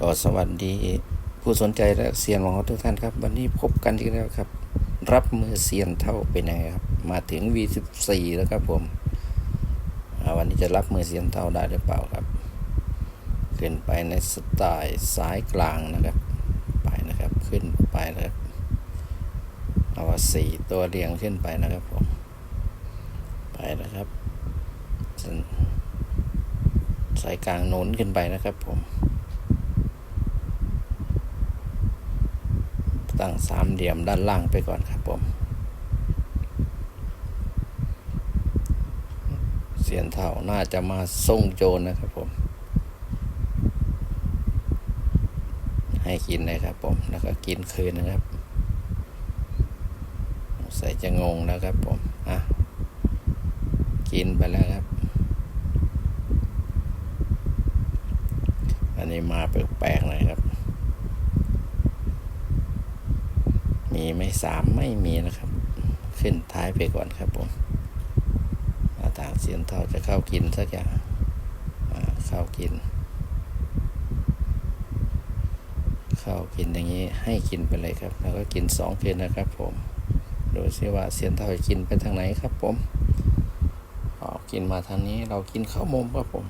ก็สวัสดีผู้สนใจและเซียนของเราทุกท่านครับ วันนี้พบกันอีกแล้วครับ รับมือเซียนเท่าเป็นยังไงครับ มาถึง V14 แล้วครับผมวันนี้จะรับมือเซียนเท่าได้หรือเปล่าครับขึ้นไปในสไตล์ซ้ายกลางนะครับ ไปนะครับขึ้นไปนะครับเอาว่าสี่ตัวเรียงขึ้นไปนะครับผมไปนะครับสายกลางโน้นขึ้นไปนะครับผม ตั้งสามเหลี่ยมด้านล่างไปก่อนครับผมเสียนเท่าน่าจะมาส่งโจรนะครับผม ให้กินนะครับผมแล้วก็กินคืนนะครับ ใส่จะงงนะครับผมอะกินไปแล้วครับ อันนี้มาแปลกๆหน่อยครับ มีไม่สามไม่มีนะครับ ขึ้นท้ายไปก่อนครับผมอาทางเสียนเท่าจะเข้ากินสักอย่างเข้ากิน เข้ากินอย่างนี้ให้กินไปเลยครับ แล้วก็กินสองคืนนะครับผมดูซิว่าเสียนเท่าจะกินไปทางไหนครับผมอ๋อกินมาทางนี้เรากินข้าวมุมครับผม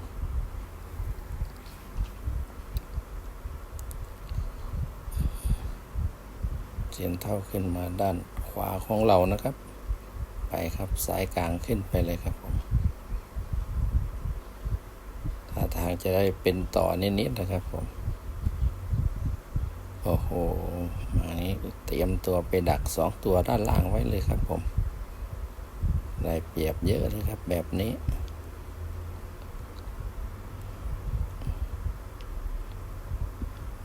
เสียนเท่าขึ้นมาด้านขวาของเรานะครับ ไปครับสายกลางขึ้นไปเลยครับผมถ้าทางจะได้เป็นต่อนิดๆนะครับผมโอ้โหอันนี้เตรียมตัวไปดักสองตัวด้านล่างไว้เลยครับผมได้เปรียบเยอะเลยครับแบบนี้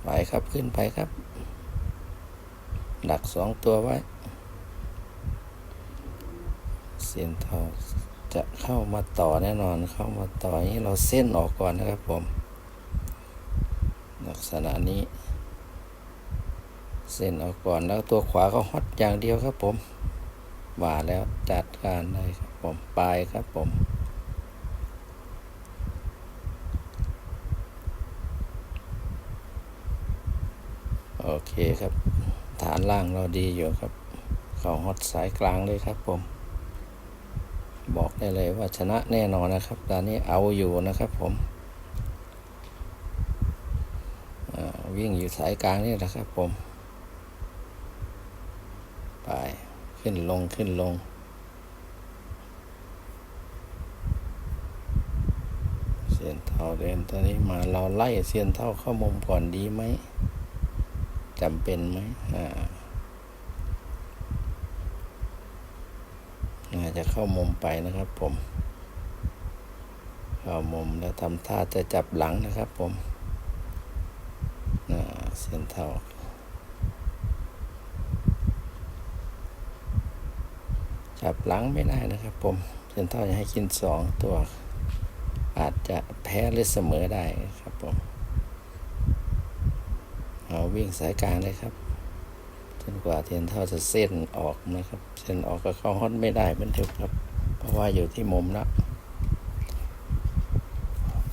ไปครับขึ้นไปครับ ดักสองตัวไว้ เสียนเทาจะเข้ามาต่อแน่นอนเข้ามาต่อนี้เราเส้นออกก่อนนะครับผม ลักษณะนี้ เส้นออกก่อนแล้วตัวขวาก็ฮอตอย่างเดียวครับผมว่าแล้วจัดการได้ครับผมไปครับผมโอเคครับ ฐานล่างเราดีอยู่ครับ เข้าฮอตสายกลางเลยครับผม บอกได้เลยว่าชนะแน่นอนนะครับตอนนี้เอาอยู่นะครับผมวิ่งอยู่สายกลางนี่แหละครับผม ไป ขึ้นลงขึ้นลง เสียนเท่าเดินตอนนี้มาเราไล่เสียนเท่าเข้ามุมก่อนดีไหม จำเป็นไหมอ่าน่าจะเข้ามุมไปนะครับผม เข้ามุมแล้วทำท่าจะจับหลังนะครับผมน่าเส้นเท่าจับหลังไม่ได้นะครับผมเส้นเท่าจะให้กินสองตัว อาจจะแพ้หรือเสมอได้ครับผม เอา วิ่งสายกลางเลยครับจนกว่าเทียนเท่าจะเส้นออกนะครับ เส้นออกก็เข้าฮอตไม่ได้เหมือนเดิมครับ เพราะว่าอยู่ที่มุมแล้ว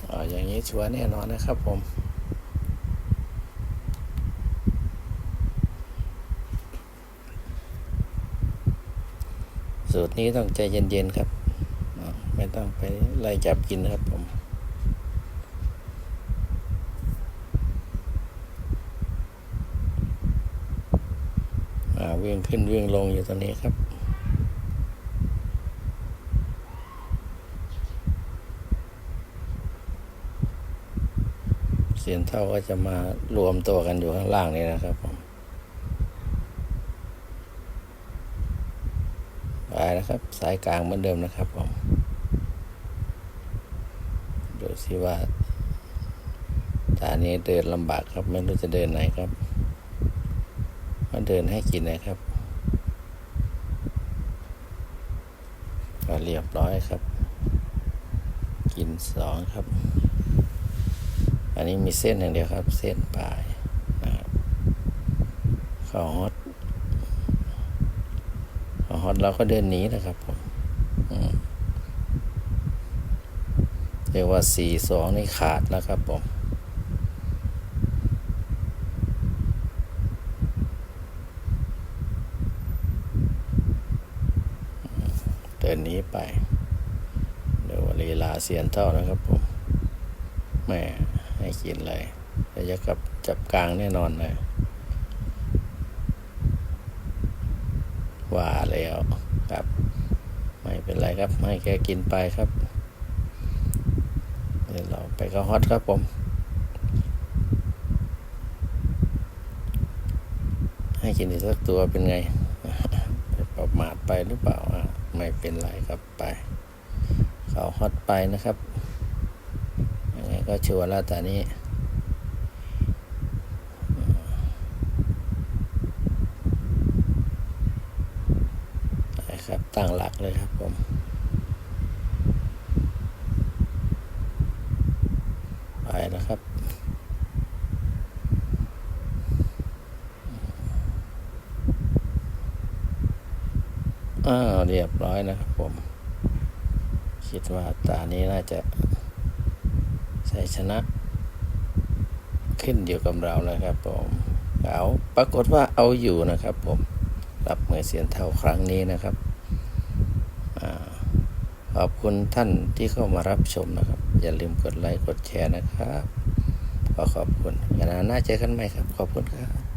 เออย่างนี้ชัวร์แน่นอนนะครับผมสูตรนี้ต้องใจเย็นๆครับ ไม่ต้องไปไล่จับกินนะครับผม วิ่งขึ้นวิ่งลงอยู่ตรงนี้ครับ เสียนเท่าก็จะมารวมตัวกันอยู่ข้างล่างนี่นะครับผมไปนะครับ สายกลางเหมือนเดิมนะครับผมดูสิว่าตอนนี้เดินลำบากครับ ไม่รู้จะเดินไหนครับ มาเดินให้กินนะครับก็เรียบร้อยครับ กินสองครับ อันนี้มีเส้นอย่างเดียวครับ เส้นปลายนะครับข้าวฮอตข้าวฮอตเราก็เดินหนีนะครับผมอืมเรียกว่าสี่สองนี่ขาดแล้วครับผม ดินหนีไป เดี๋ยวลีลาเสียนเท่านะครับผมแม่ให้กินเลยเดี๋ยวจะกับจับกลางแน่นอนเลยว่าแล้วครับ ไม่เป็นไรครับ ให้แกกินไปครับเดี๋ยวเราไปเข้าฮอตครับผมให้กินอีกสักตัวเป็นไงประมาทไปหรือเปล่าอะ ไม่เป็นไรครับไป เขาฮอตไปนะครับยังไงก็ชัวร์แล้วแต่นี้ไปครับตั้งหลักเลยครับผมไปนะครับ อ้าวเรียบร้อยนะครับผม คิดว่าตานี้น่าจะใช้ชนะ ขึ้นอยู่กับเรานะครับผมเอาปรากฏว่าเอาอยู่นะครับผมรับมือเสียนเท่าครั้งนี้นะครับอขอบคุณท่านที่เข้ามารับชมนะครับ อย่าลืมกดไลค์กดแชร์นะครับ ขอขอบคุณกันนะน่าเจอกันใหม่ครับ ขอบคุณครับ